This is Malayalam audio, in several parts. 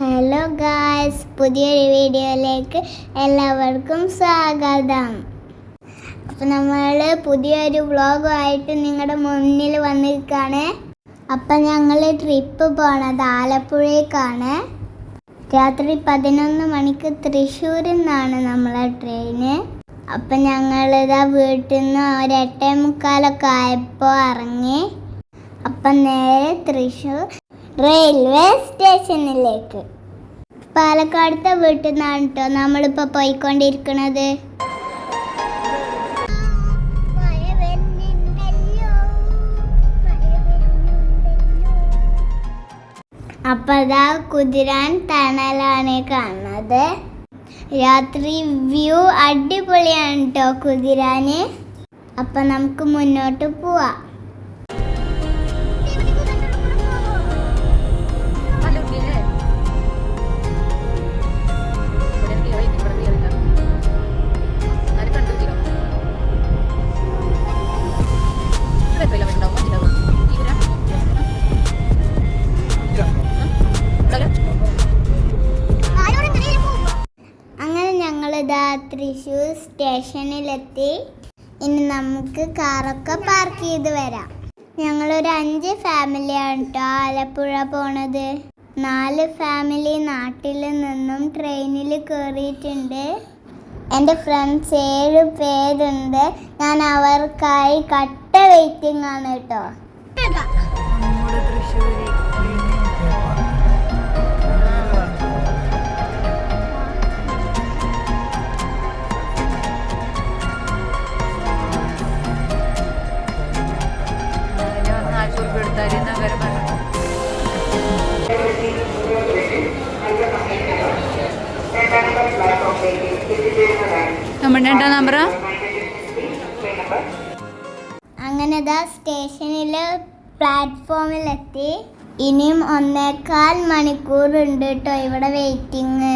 ഹലോ ഗായ്സ് പുതിയൊരു വീഡിയോയിലേക്ക് എല്ലാവർക്കും സ്വാഗതം. അപ്പം നമ്മൾ പുതിയൊരു വ്ളോഗുമായിട്ട് നിങ്ങളുടെ മുന്നിൽ വന്നിരിക്കുകയാണ് അപ്പം ഞങ്ങൾ ട്രിപ്പ് പോണത് ആലപ്പുഴയ്ക്കാണ് രാത്രി പതിനൊന്ന് മണിക്ക് തൃശ്ശൂരിൽ നിന്നാണ് നമ്മളെ ട്രെയിന് അപ്പം ഞങ്ങളിതാ വീട്ടിൽ നിന്ന് ഒരു എട്ടേ മുക്കാലൊക്കെ ആയപ്പോൾ ഇറങ്ങി. അപ്പം നേരെ തൃശ്ശൂർ റെയിൽവേ സ്റ്റേഷനിലേക്ക്. പാലക്കാടത്തെ വീട്ടിൽ നിന്നാണ് കേട്ടോ നമ്മളിപ്പോൾ പോയിക്കൊണ്ടിരിക്കുന്നത് അപ്പൊ അതാ കുതിരാൻ തണലാണ് കാണുന്നത്. രാത്രി വ്യൂ അടിപൊളിയാണ് കേട്ടോ കുതിരാന്. അപ്പൊ നമുക്ക് മുന്നോട്ട് പോവാം. നമുക്ക് കാറൊക്കെ പാർക്ക് ചെയ്ത് വരാം. ഞങ്ങളൊരു അഞ്ച് ഫാമിലിയാണ് കേട്ടോ ആലപ്പുഴ പോണത്. നാല് ഫാമിലി നാട്ടിൽ നിന്നും ട്രെയിനിൽ കയറിയിട്ടുണ്ട് എന്റെ ഫ്രണ്ട്സ് ഏഴ് പേരുണ്ട്. ഞാൻ അവർക്കായി കട്ട വെയിറ്റിംഗ് ആണ് കേട്ടോ രണ്ടാം നമ്പർ അങ്ങനെ ദാ സ്റ്റേഷനിൽ പ്ലാറ്റ്ഫോമിലെത്തി. ഇനിയും ഒന്നേകാൽ മണിക്കൂർ ഉണ്ട് കേട്ടോ ഇവിടെ വെയിറ്റിംഗ്.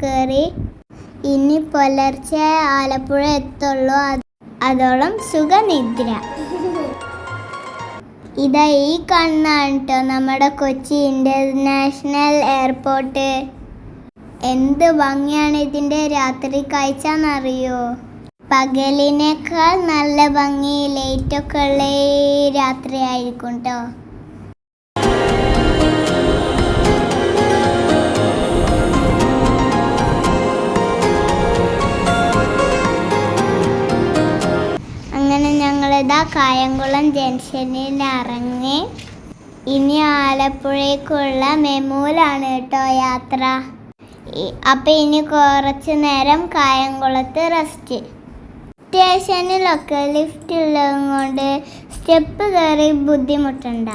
കയറി. ഇനി പുലർച്ചെ ആലപ്പുഴ എത്തുള്ളൂ. അതോളം സുഖനിദ്ര. ഇതാ ഈ കണ്ണാണ് കേട്ടോ നമ്മുടെ കൊച്ചി ഇന്റർനാഷണൽ എയർപോർട്ട്. എന്ത് ഭംഗിയാണ് ഇതിന്റെ രാത്രി കാഴ്ച എന്നറിയോ പകലിനേക്കാൾ നല്ല ഭംഗി ലൈറ്റൊക്കെ ഉള്ള ഈ രാത്രി ആയിരിക്കും കേട്ടോ ഞങ്ങളിതാ കായംകുളം ജംഗ്ഷനിൽ ഇറങ്ങി ഇനി ആലപ്പുഴയ്ക്കുള്ള മെമൂലാണ് കേട്ടോ യാത്ര. അപ്പം അപ്പൊ ഇനി കുറച്ച് നേരം കായംകുളത്ത് റെസ്റ്റ് സ്റ്റേഷനിലൊക്കെ ലിഫ്റ്റ് ഉള്ളത് കൊണ്ട് സ്റ്റെപ്പ് കയറി ബുദ്ധിമുട്ടണ്ട.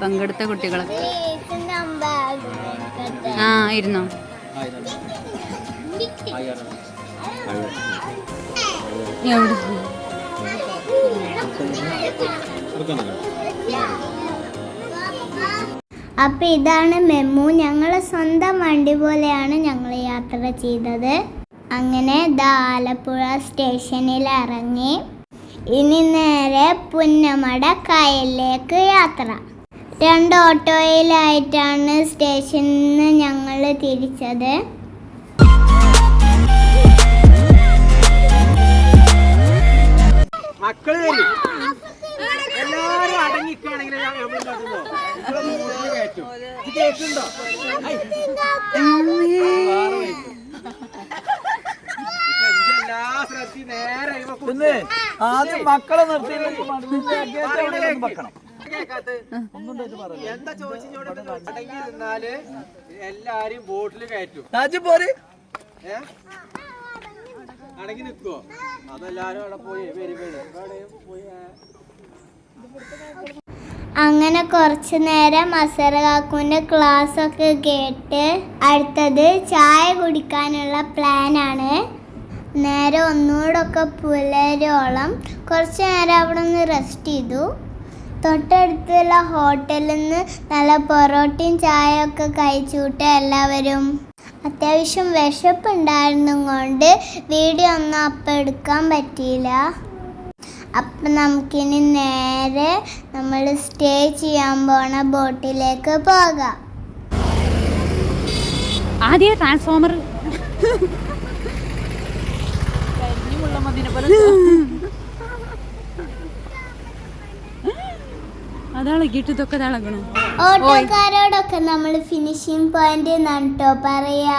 പങ്കെടുത്ത കുട്ടികളൊക്കെ. ആ ഇരുന്നോ. അപ്പൊ ഇതാണ് മെമ്മു. ഞങ്ങളെ സ്വന്തം വണ്ടി പോലെയാണ് ഞങ്ങൾ യാത്ര ചെയ്തത്. അങ്ങനെ ദ ആലപ്പുഴ സ്റ്റേഷനിൽ ഇറങ്ങി. ഇനി നേരെ പുന്നമട കായലിലേക്ക് യാത്ര. രണ്ട് ഓട്ടോയിലായിട്ടാണ് സ്റ്റേഷനിൽ നിന്ന് ഞങ്ങൾ തിരിച്ചത്. മക്കൾ എല്ലാരും അടങ്ങിക്കുകയാണെങ്കിൽ ആദ്യം മക്കളെ നിർത്തി വെക്കണം. എന്താ നിന്നാൽ എല്ലാരും ബോട്ടിൽ കയറ്റും. പോരെ. അടങ്ങി നിൽക്കുവോ അതെല്ലാരും അവിടെ പോയി വരും വരും. ഇവിടെ പോയി അങ്ങനെ കുറച്ച് നേരം അസറകാക്കുവിന്റെ ക്ലാസ് ഒക്കെ കേട്ട് അടുത്തത് ചായ കുടിക്കാനുള്ള പ്ലാനാണ്. നേരെ ഒന്നുകൂടെ ഒക്കെ പുലരോളം കുറച്ച് നേരം അവിടെ നിന്ന് റെസ്റ്റ് ചെയ്തു. തൊട്ടടുത്തുള്ള ഹോട്ടലിൽ നിന്ന് നല്ല പൊറോട്ടയും ചായയൊക്കെ കഴിച്ചുവിട്ട് എല്ലാവരും. അത്യാവശ്യം വിശപ്പുണ്ടായിരുന്നും കൊണ്ട് വീഡിയോ ഒന്നും അപ്പം എടുക്കാൻ പറ്റിയില്ല. അപ്പം നമുക്കിനി നേരെ നമ്മൾ സ്റ്റേ ചെയ്യാൻ പോണ ബോട്ടിലേക്ക് പോകാം. ആദ്യ ട്രാൻസ്ഫോമർ. അതളകിട്ട് ഇതൊക്കെ തിളകണം ഓട്ടോക്കാരോടൊക്കെ നമ്മൾ ഫിനിഷിംഗ് പോയിന്റ് നട്ടോ പറയാ.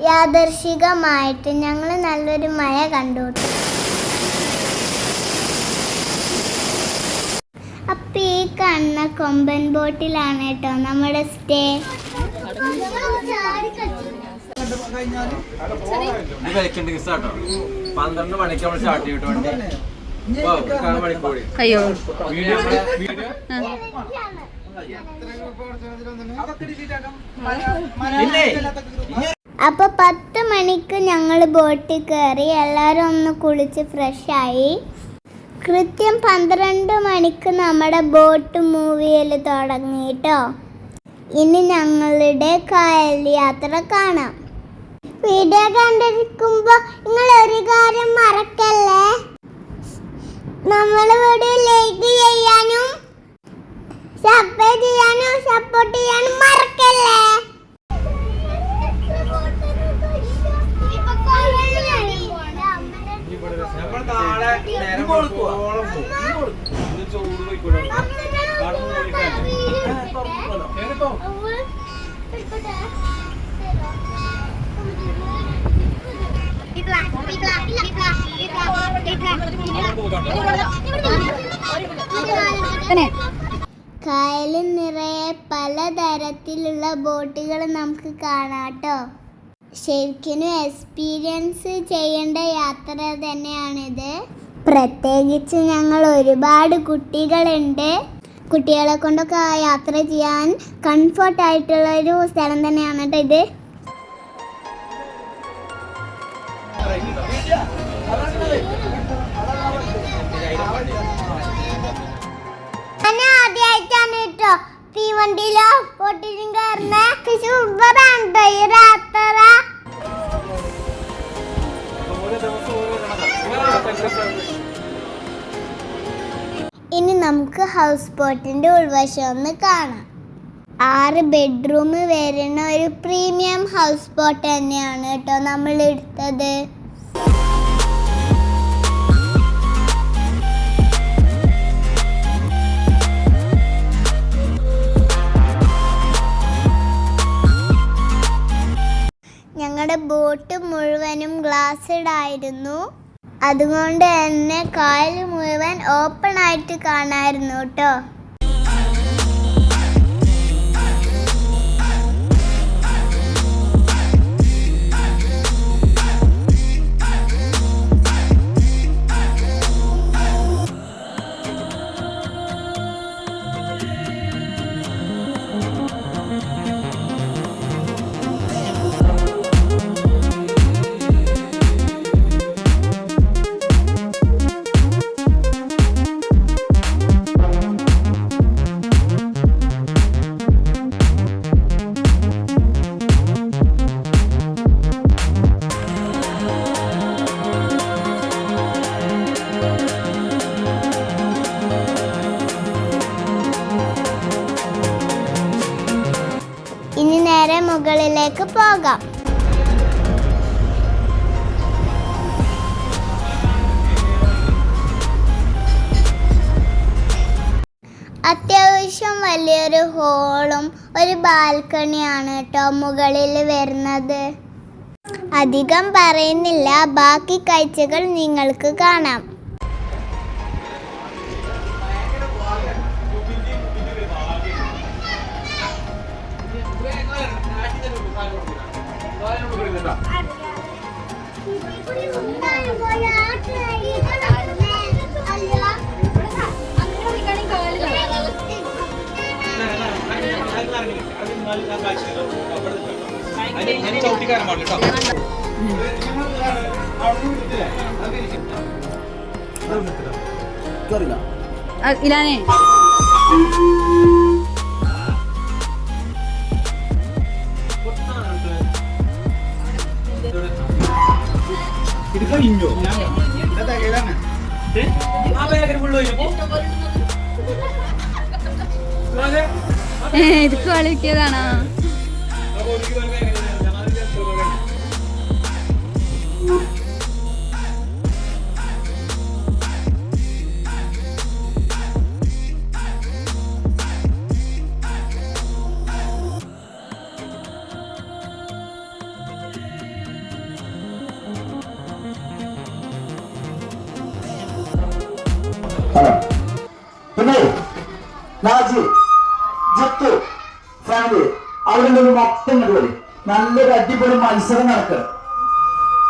യാദർശികമായിട്ട് ഞങ്ങൾ നല്ലൊരു മഴ കണ്ടു അപ്പൊ ഈ കാണുന്ന കൊമ്പൻ ബോട്ടിലാണ് കേട്ടോ നമ്മുടെ സ്റ്റേ. ഇത് കഴിക്കണ്ട കേട്ടോ പന്ത്രണ്ട് മണിക്ക് നമ്മൾ സ്റ്റാർട്ട് ചെയ്തിട്ട് അയ്യോ. അപ്പൊ പത്ത് മണിക്ക് ഞങ്ങൾ ബോട്ടിൽ കയറി എല്ലാവരും ഒന്ന് കുളിച്ച് ഫ്രഷായി കൃത്യം പന്ത്രണ്ട് മണിക്ക് നമ്മുടെ ബോട്ട് മൂവിയിൽ തുടങ്ങി ട്ടോ ഇനി ഞങ്ങളുടെ കായൽ യാത്ര കാണാം. വീഡിയോ കണ്ടിരിക്കുമ്പോ നിങ്ങൾ ഒരു കായലിൽ നിറയെ പലതരത്തിലുള്ള ബോട്ടുകൾ നമുക്ക് കാണാട്ടോ. ശരിക്കും എക്സ്പീരിയൻസ് ചെയ്യേണ്ട യാത്ര തന്നെയാണിത്. പ്രത്യേകിച്ച് ഞങ്ങൾ ഒരുപാട് കുട്ടികളുണ്ട്. കുട്ടികളെ കൊണ്ടൊക്കെ യാത്ര ചെയ്യാൻ കംഫർട്ട് ആയിട്ടുള്ള ഒരു സ്ഥലം തന്നെയാണ് കേട്ടോ ഇത് ഇനി നമുക്ക് ഹൗസ് ബോട്ടിന്റെ ഉൾവശം ഒന്ന് കാണാം. ആറ് ബെഡ്റൂം വരുന്ന ഒരു പ്രീമിയം ഹൗസ് ബോട്ട് തന്നെയാണ് കേട്ടോ നമ്മൾ എടുത്തത്. ഞങ്ങളുടെ ബോട്ട് മുഴുവനും ഗ്ലാസ്ഡായിരുന്നു അതുകൊണ്ട് തന്നെ കായൽ മുഴുവൻ ഓപ്പൺ ആയിട്ട് കാണായിരുന്നു കേട്ടോ. പോകാം. അത്യാവശ്യം വലിയൊരു ഹോളും ഒരു ബാൽക്കണിയാണ് കേട്ടോ മുകളിൽ വരുന്നത്. അധികം പറയുന്നില്ല ബാക്കി കാഴ്ചകൾ നിങ്ങൾക്ക് കാണാം. ഇലാനെ. ഇത് കഴിഞ്ഞോ? ആ ഇത് കളി Hello. Hello. രാജു ജത്തു ഫാമിലി അവിടെ നിന്ന് മൊത്തം കണ്ടുപോയി നല്ലൊരു അടിപൊളി മത്സരം നടക്കണം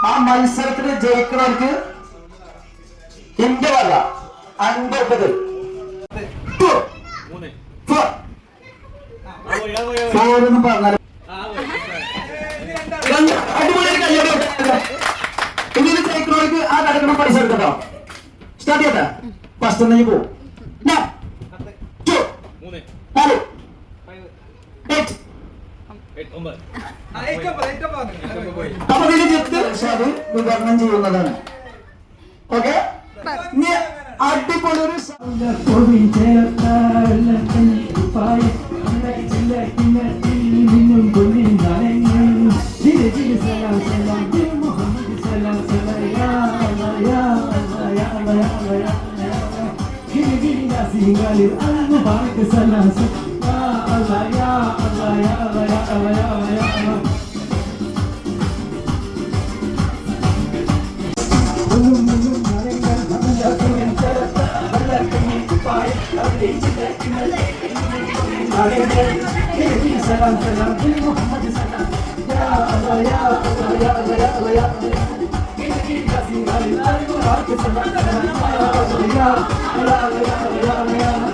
ആ മത്സരത്തിൽ ജയിക്കണവർക്ക് ഇന്ത്യ വക അൻപത്. ഫോറെന്ന് പറഞ്ഞാൽ രണ്ട് അടിപൊളി കയ്യോടെ ഇതിൽ ജയിക്കണവർക്ക് ആ നടക്കണം പൈസ എടുക്കട്ടോ സ്റ്റാർട്ട് ചെയ്യട്ടെ ഫസ്റ്റ് പോകും നാല്. അപ്പൊ ഇതിന് ജത്ത് ഷാദ് വിതരണം ചെയ്യുന്നതാണ് ഓക്കെ അടിപൊളി ഒരു Allah ya Allah ya Allah ya Allah ya Allah ya Allah Salam salam, Muhammad salam. Ya Allah, ya Allah, ya Allah, ya Allah, ya Allah. Ini kasih Allah, Allah, Allah, salam salam. Ya Allah, ya Allah, ya Allah, ya Allah.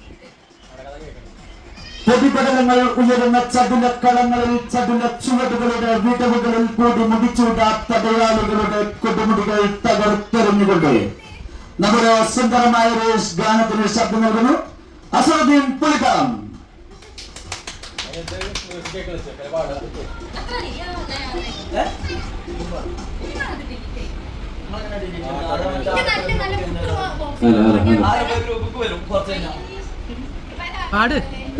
പൊടിപടലങ്ങൾ ഉയരുന്ന ചതുലക്കളങ്ങളിൽ ചതുല ചുവടുകളുടെ വിടവുകളിൽ കൂടി മുടിച്ചുവിടാത്ത ദയാളികളുടെ കൊടുമുടികൾ തകർത്തെറിഞ്ഞുകൊണ്ട് നമ്മുടെ സുന്ദരമായ ഒരു ഗാനത്തിന് ശബ്ദം നൽകുന്നു. അസറുദ്ദീൻ പുലിക്കാം പാട്.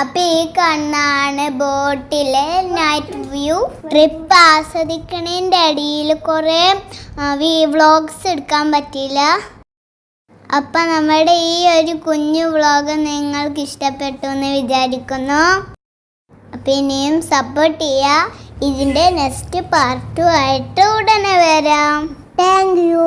അപ്പൊ ഈ കണ്ണാണ് ബോട്ടിലെ നൈറ്റ് വ്യൂ ട്രിപ്പ് ആസ്വദിക്കണേന്റെ ഇടയിൽ കുറേ വ്ളോഗ്സ് എടുക്കാൻ പറ്റിയില്ല. അപ്പം നമ്മുടെ ഈ ഒരു കുഞ്ഞു വ്ളോഗ് നിങ്ങൾക്ക് ഇഷ്ടപ്പെട്ടു എന്ന് വിചാരിക്കുന്നു. അപ്പം ഇനിയും സപ്പോർട്ട് ചെയ്യുക. ഇതിന്റെ നെക്സ്റ്റ് പാർട്ടുമായിട്ട് ഉടനെ വരാം. Thank you